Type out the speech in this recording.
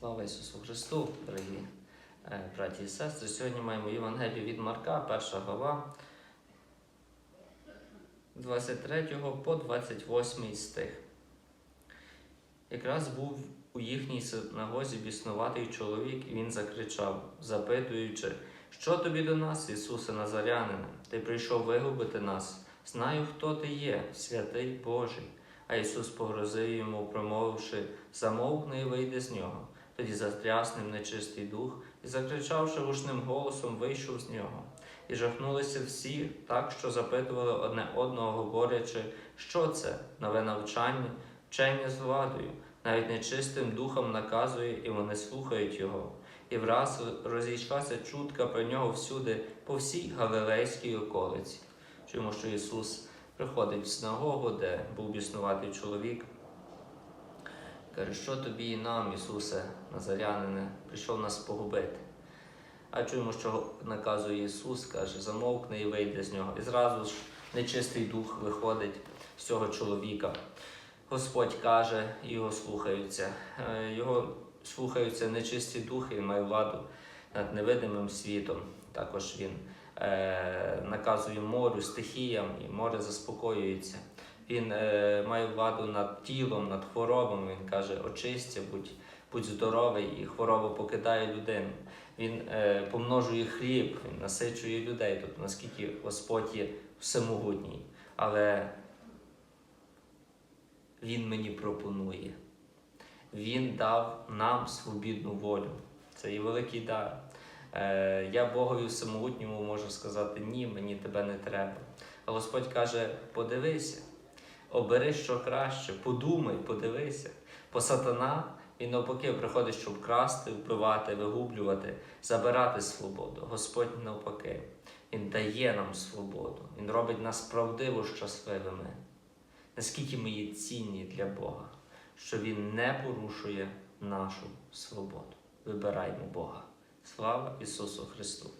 Слава Ісусу Христу, дорогі е, браті і сестри. Сьогодні маємо Євангелію від Марка, перша глава, 23 по 28 стих. Якраз був у їхній синагозі біснуватий чоловік, і він закричав, запитуючи, що тобі до нас, Ісусе Назарянине? Ти прийшов вигубити нас. Знаю, хто ти є, святий Божий. А Ісус погрозив йому, промовивши, замовкни і вийди з нього. Тоді затряс ним нечистий дух і, закричавши гучним голосом, вийшов з нього. І жахнулися всі, так що запитували одне одного, говорячи, що це нове навчання, вчення з владою, навіть нечистим духом наказує, і вони слухають його. І враз розійшлася чутка про нього всюди, по всій Галилейській околиці. Чуємо, що Ісус приходить в синагогу, де був біснуватий чоловік. Каже, що тобі і нам, Ісусе, Назарянине, прийшов нас погубити. А чуємо, що наказує Ісус, каже, замовкни і вийде з нього. І зразу ж нечистий дух виходить з цього чоловіка. Господь каже, його слухаються. Е, Його слухаються нечисті духи, він має владу над невидимим світом. Також він е, наказує морю, стихіям, і море заспокоюється. Він е, має владу над тілом, над хворобами. Він каже, очисться, будь, будь здоровий, і хвороба покидає людину. Він е, помножує хліб, він насичує людей. Тобто наскільки Господь є всемогутній. Але Він мені пропонує. Він дав нам свобідну волю. Це є великий дар. Е, я Богові всемогутньому можу сказати, ні, мені тебе не треба. А Господь каже: подивися, обери що краще, подумай, подивися. Бо сатана, він навпаки приходить, щоб красти, вбивати, вигублювати, забирати свободу. Господь навпаки, Він дає нам свободу, Він робить нас правдиво щасливими. Наскільки ми є цінні для Бога, що Він не порушує нашу свободу. Вибираймо Бога. Слава Ісусу Христу!